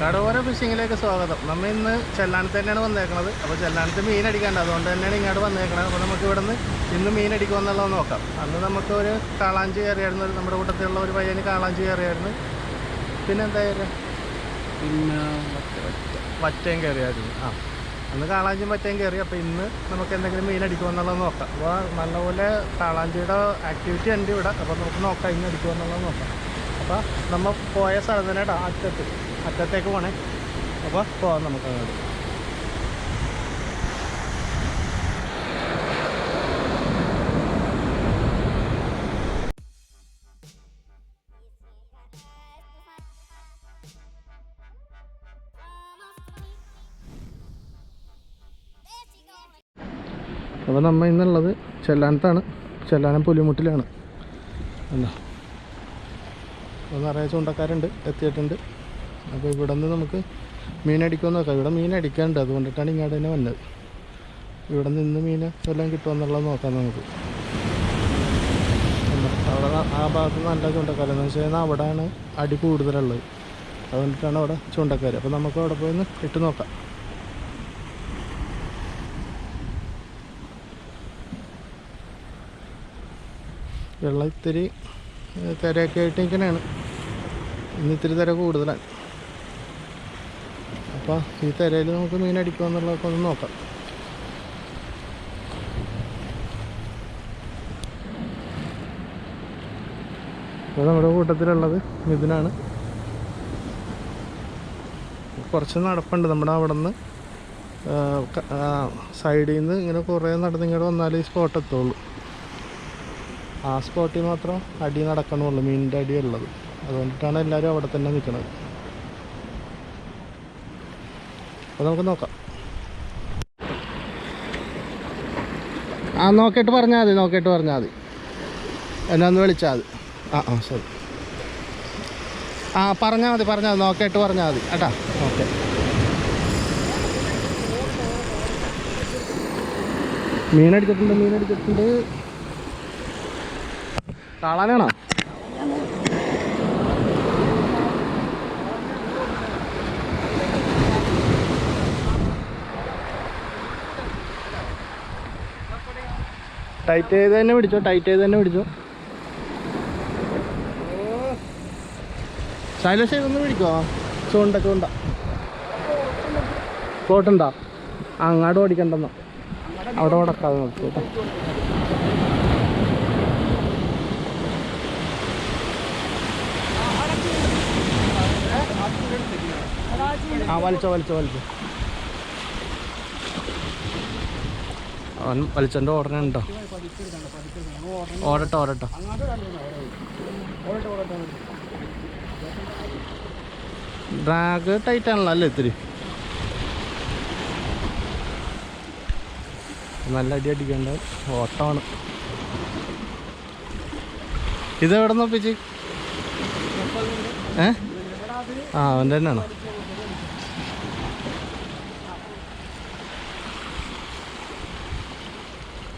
കടവോര ഫിഷിങ്ങിലേക്ക് സ്വാഗതം. നമ്മൾ ഇന്ന് ചെല്ലാനത്ത് തന്നെയാണ് വന്നേക്കുന്നത് അപ്പോൾ ചെല്ലാനത്ത് മീൻ അടിക്കാണ്ട്. അതുകൊണ്ട് തന്നെയാണ് ഇങ്ങോട്ട് വന്നേക്കുന്നത് അപ്പോൾ നമുക്ക് ഇവിടെ നിന്ന് ഇന്ന് മീൻ അടിക്കുമെന്നുള്ളത് നോക്കാം. അന്ന് നമുക്ക് ഒരു കാളാഞ്ചി കയറിയായിരുന്നു. നമ്മുടെ കൂട്ടത്തിലുള്ള ഒരു പയ്യന് കാളാഞ്ചി കയറിയായിരുന്നു. പിന്നെ എന്തായാലും പിന്നെ വറ്റയും കയറിയായിരുന്നു. ആ. അന്ന് കാളാഞ്ചിയും വറ്റയും കയറി. അപ്പോൾ ഇന്ന് നമുക്ക് എന്തെങ്കിലും മീൻ അടിക്കുമെന്നുള്ളത് നോക്കാം. അപ്പോൾ നല്ലപോലെ കാളാഞ്ചിയുടെ ആക്ടിവിറ്റി ഉണ്ട് ഇവിടെ. അപ്പോൾ നമുക്ക് നോക്കാം ഇന്ന് അടിക്കുമെന്നുള്ളത് നോക്കാം. അപ്പോൾ നമ്മൾ പോയ സ്ഥലം തന്നെ കേട്ടോ അറ്റത്ത്. അറ്റത്തേക്ക് പോണേ. അപ്പോൾ പോവാം നമുക്ക്. അങ്ങോട്ട് അപ്പോൾ നമ്മൾ ഇന്നുള്ളത് ചെല്ലാനത്താണ്. ചെല്ലാനം പുലിമുട്ടിലാണ്. എന്താ നിറയെ ചൂണ്ടക്കാരുണ്ട് എത്തിയിട്ടുണ്ട്. അപ്പോൾ ഇവിടെ നിന്ന് നമുക്ക് മീൻ നോക്കാം. ഇവിടെ മീൻ അതുകൊണ്ടിട്ടാണ് ഇങ്ങോട്ട് തന്നെ വന്നത്. ഇവിടെ നിന്ന് മീൻ വല്ലതും കിട്ടുമെന്നുള്ളത് നോക്കാം നമുക്ക്. അവിടെ ആ ഭാഗത്ത് നല്ല ചൂണ്ടക്കാരെന്ന് വെച്ച് കഴിഞ്ഞാൽ അവിടെയാണ് അടി കൂടുതലുള്ളത്. അതുകൊണ്ടിട്ടാണ് അവിടെ ചൂണ്ടക്കാർ അപ്പോൾ നമുക്ക് അവിടെ പോയി ഒന്ന് ഇട്ട് നോക്കാം. വെള്ളം ഇത്തിരി തിരയൊക്കെ ആയിട്ട് ഇങ്ങനെയാണ് ഇന്ന് ഇത്തിരി തിര കൂടുതലാണ്. അപ്പോൾ ഈ തിരയിൽ നമുക്ക് മീൻ അടിക്കുക എന്നുള്ളതൊക്കെ ഒന്ന് നോക്കാം. ഇപ്പോൾ നമ്മുടെ കൂട്ടത്തിലുള്ളത് മിഥുനാണ്. കുറച്ച് നടപ്പുണ്ട് നമ്മുടെ അവിടെ നിന്ന് സൈഡിൽ നിന്ന് ഇങ്ങനെ കുറേ നടന്ന് ഇങ്ങോട്ട് വന്നാലേ ഈ സ്പോട്ട് എത്തുള്ളൂ. ആ സ്പോട്ടിൽ മാത്രം അടി നടക്കണമുള്ളൂ മീനിന്റെ അടി ഉള്ളത്. അതുകൊണ്ടിട്ടാണ് എല്ലാവരും അവിടെ തന്നെ നിൽക്കുന്നത്. അപ്പോൾ നമുക്ക് നോക്കാം. ആ നോക്കിയിട്ട് പറഞ്ഞാൽ മതി നോക്കിയിട്ട് പറഞ്ഞാൽ മതി. എന്നെ ഒന്ന് വിളിച്ചാൽ മതി. ആ ആ ശരി. ആ പറഞ്ഞാൽ മതി പറഞ്ഞാൽ മതി നോക്കിയിട്ട് പറഞ്ഞാൽ മതി കേട്ടാ? ഓക്കെ. മീനടിച്ചിട്ടുണ്ട് മീനടിച്ചിട്ടുണ്ട് കാളാനാണോ ടൈറ്റ് ചെയ്ത് തന്നെ പിടിച്ചോ ടൈറ്റ് ചെയ്ത് തന്നെ പിടിച്ചോ. ശൈലശ ഇതൊന്ന് പിടിക്കോ? ചൂണ്ട ചൂണ്ട. പോട്ടുണ്ടോ? അങ്ങോട്ട് ഓടിക്കണ്ടെന്നോ. അവിടെ ഓടക്കാതെ നോക്കി ആ വലിച്ചോ വലിച്ചോ വലിച്ചോ. അവൻ വലിച്ചോന്റെ ഉണ്ടോ? ഓടട്ടോ ഓടട്ടോ. ഡ്രാഗ് ടൈറ്റ് ആണല്ലോ അല്ലേ ഇത്തിരി? നല്ല അടി അടിക്കേണ്ട. ഓട്ടമാണ്. ഇത് നോപ്പിച്ച് ഏ? ആ അവന്റെ തന്നെയാണോ?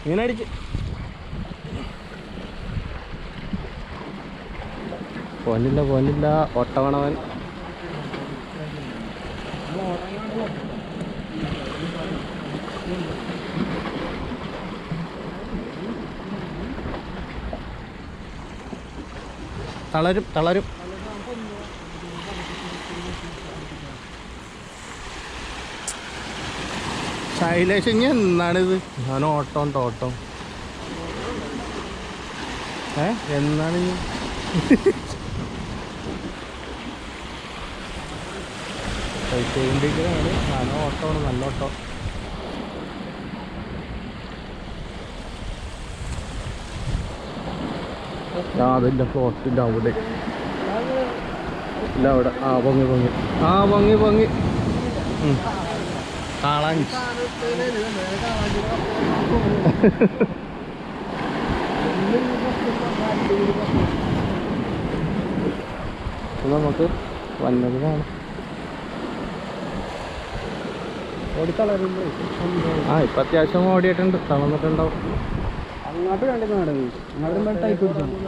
ഇങ്ങനെ അടിച്ച് പോന്നില്ല പോന്നില്ല ഒട്ടവണവൻ. തളരും തളരും. ശൈലേഷ് ഇനി എന്നാണിത് ഞാൻ ഓട്ടം തോട്ടം ഏ? എന്നാണ് ഇനി ചെയ്തുകൊണ്ടിരിക്കുന്നതാണ് ഞാൻ ഓട്ടമാണ് നല്ല ഓട്ടം. അതിന്റെ ഫ്ലോട്ടിന്റെ അവിടെ. ഇല്ല അവിടെ ആ പൊങ്ങി പൊങ്ങി. ആ പൊങ്ങി പൊങ്ങി. ഇത് നമുക്ക് വന്നത് കാണാം ആ ഇപ്പൊ അത്യാവശ്യം ഓടിയിട്ടുണ്ട്. തളർന്നിട്ടുണ്ടാവും. അങ്ങോട്ട് കണ്ടിരുന്നു നടന്നത് അങ്ങോട്ട് ടൈപ്പ് പിടിച്ചു.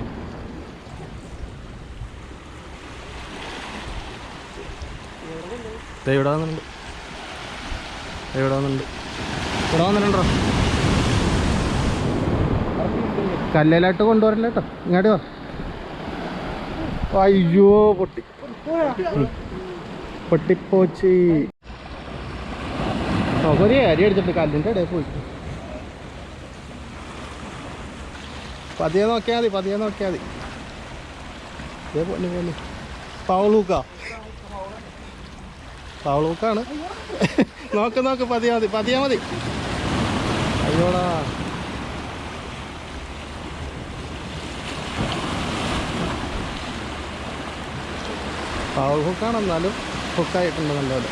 ദേ ഇവിടെ വന്നിട്ടുണ്ട്. ഇവിടെ വന്നിട്ടുണ്ട്. ഇവിടെ വന്നിട്ടുണ്ടോ? കല്ലേലായിട്ട് കൊണ്ടുവരല്ല കേട്ടോ ഇങ്ങോട്ട് വാ. അയ്യോ പൊട്ടി. പൊട്ടിപ്പോച്ചി. ഒരു അരി അടിച്ചിട്ട് കല്ലിന്റെ ഇടയിൽ പോയി. പതിയെ നോക്കിയാൽ മതി പതിയെ നോക്കിയാൽ മതി. ഇതേ പോലെ പൊന്നു. പവളൂക്ക പവളൂക്കാണ് നോക്ക് നോക്ക് പതിയാ മതി പതിയാ മതി. അയ്യോടാ. പവർ ഹുക്കാണ് എന്നാലും ഹുക്കായിട്ടുണ്ട് നല്ലത്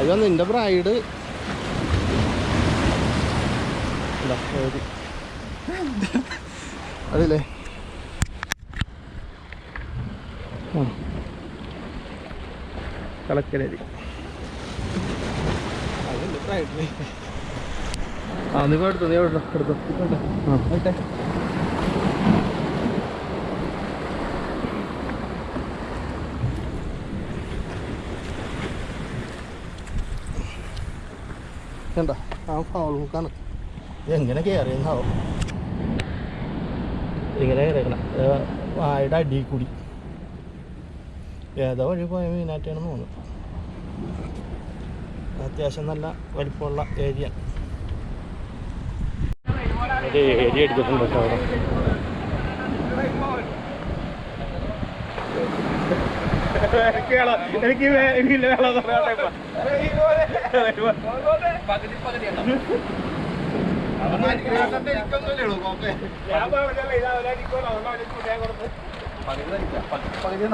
അയ്യോ നിന്റെ ബ്രൈഡ്. അതില്ലേ. ബ്രൈഡ് ആ നീ എടുത്തു നീ എടുത്തോ എടുത്തോ. ആ. കണ്ട? ആ ഫൗൾ ഹുക്കാണ് എങ്ങനെ കേറിയോ ഇങ്ങനെ കയറിയേക്കണം വായുടെ അടിയിൽ കൂടി. ഏതോ വഴി പോയ മീനാറ്റാണെന്ന് തോന്നുന്നു. അത്യാവശ്യം നല്ല വലിപ്പമുള്ള ഏരിയ. ഏരിയ എടുത്തിട്ടുണ്ട് എനിക്ക് ഞാൻ പറഞ്ഞല്ലേ ഇതാ ഒരാൾ നിൽക്കുമല്ലോ അതുകൊണ്ടാണ് എനിക്ക് ഞാൻ കൊടുത്ത് പകുതി